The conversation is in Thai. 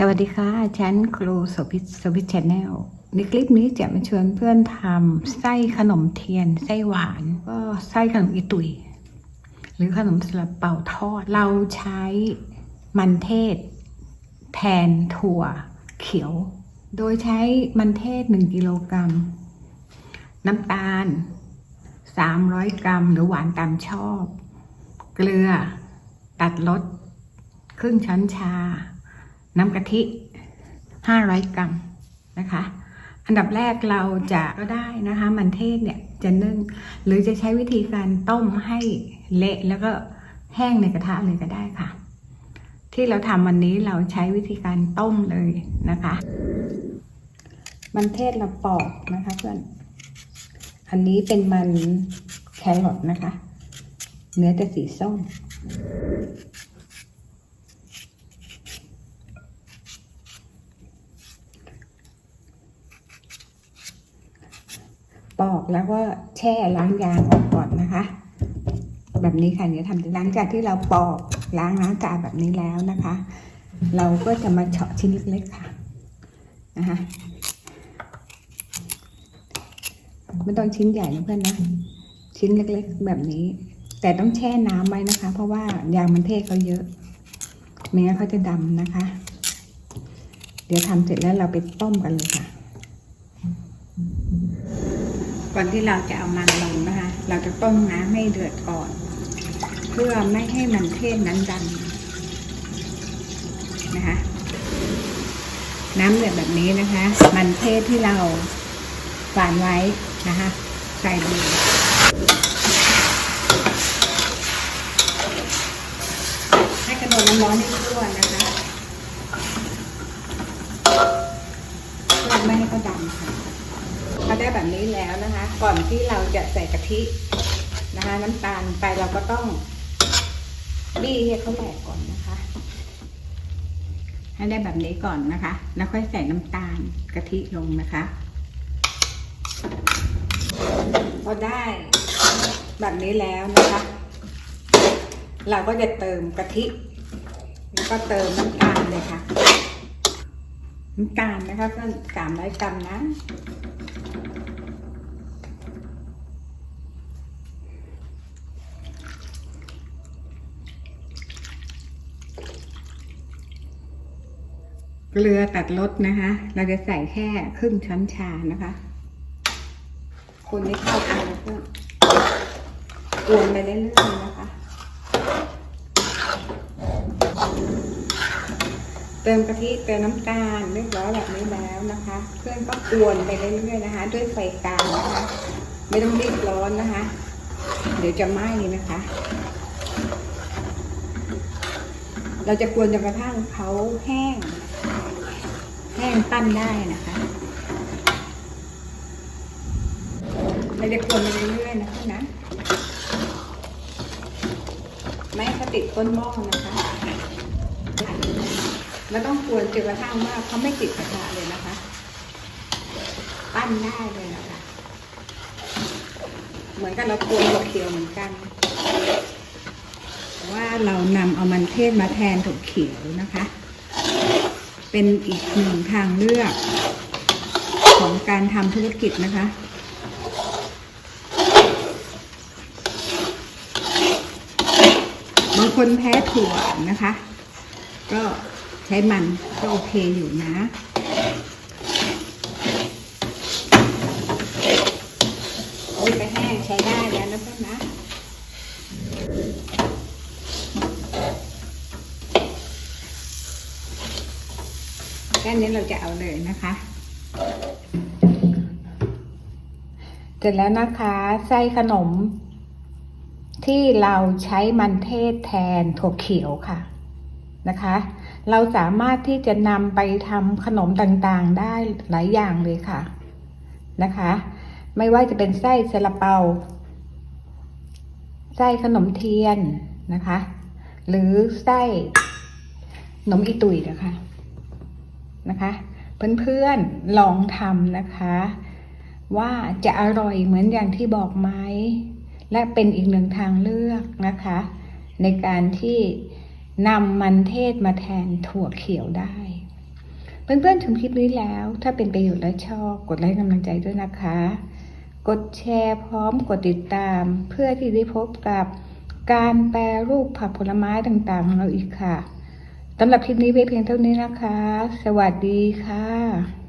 สวัสดีค่ะฉันครูสภิตสภิตชแนลในคลิปนี้จะมาชวนเพื่อนทำไส้ขนมเทียน ไส้หวาน ก็ไส้ขนมอีตุย หรือขนมสลับเป่าทอด เราใช้มันเทศ แทนถั่วเขียว โดยใช้มันเทศ 1 กิโลกรัม น้ำตาล 300 กรัม หรือหวานตามชอบ เกลือ ตัดรสครึ่งช้อนชา น้ำกะทิ 500 กรัมนะคะ อันดับแรกเราจะก็ได้นะคะ มันเทศเนี่ยจะนึ่ง หรือจะใช้วิธีการต้มให้เละแล้วก็แห้งในกระทะเลยก็ได้ค่ะ ที่เราทำวันนี้เราใช้วิธีการต้มเลยนะคะ มันเทศเราปอกนะคะเพื่อน อันนี้เป็นมันแครอทนะคะ เนื้อจะสีส้ม ปอกแล้วก็แช่ล้างยางออกก่อนนะคะ แบบนี้ค่ะเดี๋ยวทำหลังจากที่เราปอกล้างล้างจาแบบนี้แล้วนะคะ เราก็จะมาเฉาะชิ้นเล็กๆค่ะนะคะไม่ต้องชิ้นใหญ่นะเพื่อนนะ ชิ้นเล็กๆแบบนี้ แต่ต้องแช่น้ำไว้นะคะ เพราะว่ายางมันเทศเขาเยอะไม่งั้นเขาจะดำนะคะ เดี๋ยวทำเสร็จแล้วเราไปต้มกันเลยค่ะ อนที่เราจะเอามันลงนะคะ เราจะต้มน้ำให้เดือดก่อน เพื่อไม่ให้มันเทศนั้นดันนะคะ น้ำเดือดแบบนี้นะคะ มันเทศที่เราฝานไว้นะคะ ใส่เลยให้กระโดดน้ำร้อนให้ทั่วนะคะเพื่อไม่ให้เขาดำค่ะ แบบนี้แล้วนะคะ ก่อนที่เราจะใส่กะทินะคะ น้ำตาลไปเราก็ต้องบี้ให้เขาแหลกก่อนนะคะ ให้ได้แบบนี้ก่อนนะคะ แล้วค่อยใส่น้ำตาลกะทิลงนะคะ พอได้แบบนี้แล้วนะคะ เราก็จะเติมกะทิแล้วก็เติมน้ำตาลเลยค่ะน้ำตาลนะคะเพื่อนสามร้อยกรัมนะ เกลือตัดรสนะคะ เราจะใส่แค่ครึ่งช้อนชานะคะ คนให้เข้ากันแล้วก็กวนไปเรื่อยๆนะคะ เติมกะทิเติมน้ำตาลเรียบร้อยแบบนี้แล้วนะคะเพื่อนก็กวนไปเรื่อยๆนะคะ ด้วยไฟกลางนะคะ ไม่ต้องรีบร้อนนะคะ เดี๋ยวจะไหม้นะคะ เราจะกวนจนกระทั่งเขาแห้ง แห้งปั้นได้นะคะเราจะกวนไปเรื่อยๆนะคะนะ ไม่ให้เขาติดก้นหม้อนะคะเราต้องกวนจนกระทั่งว่าเขาไม่ติดกระทะเลยนะคะ ปั้นได้เลยนะคะ เหมือนกับเรากวนถั่วเขียวเหมือนกันว่าเรานำเอามันเทศมาแทนถั่วเขียวนะคะ เป็นอีกหนึ่งทางเลือก ของการทำธุรกิจนะคะ บางคนแพ้ถั่วนะคะ ก็ใช้มันก็โอเคอยู่นะ โอ้ยไปแห้งใช้ได้แล้วนะเพื่อนนะ แค่นี้เราจะเอาเลยนะคะ เสร็จแล้วนะคะไส้ขนม ที่เราใช้มันเทศแทนถั่วเขียวค่ะนะคะ เราสามารถที่จะนำไปทำขนมต่างๆได้หลายอย่างเลยค่ะนะคะ ไม่ว่าจะเป็นไส้ซาลาเปา ไส้ขนมเทียนนะคะ หรือไส้ขนมอีตุยนะคะ นะคะ เพื่อนๆลองทำนะคะ ว่าจะอร่อยเหมือนอย่างที่บอกไหมและเป็นอีกหนึ่งทางเลือกนะคะ ในการที่นำมันเทศมาแทนถั่วเขียวได้ เพื่อนๆชมคลิปนี้แล้ว ถ้าเป็นประโยชน์และชอบ กดไลค์กำลังใจด้วยนะคะ กดแชร์พร้อมกดติดตาม เพื่อที่ได้พบกับการแปรรูปผักผลไม้ต่างๆของเราอีกค่ะ สำหรับคลิปนี้เพียงเท่านี้นะคะ สวัสดีค่ะ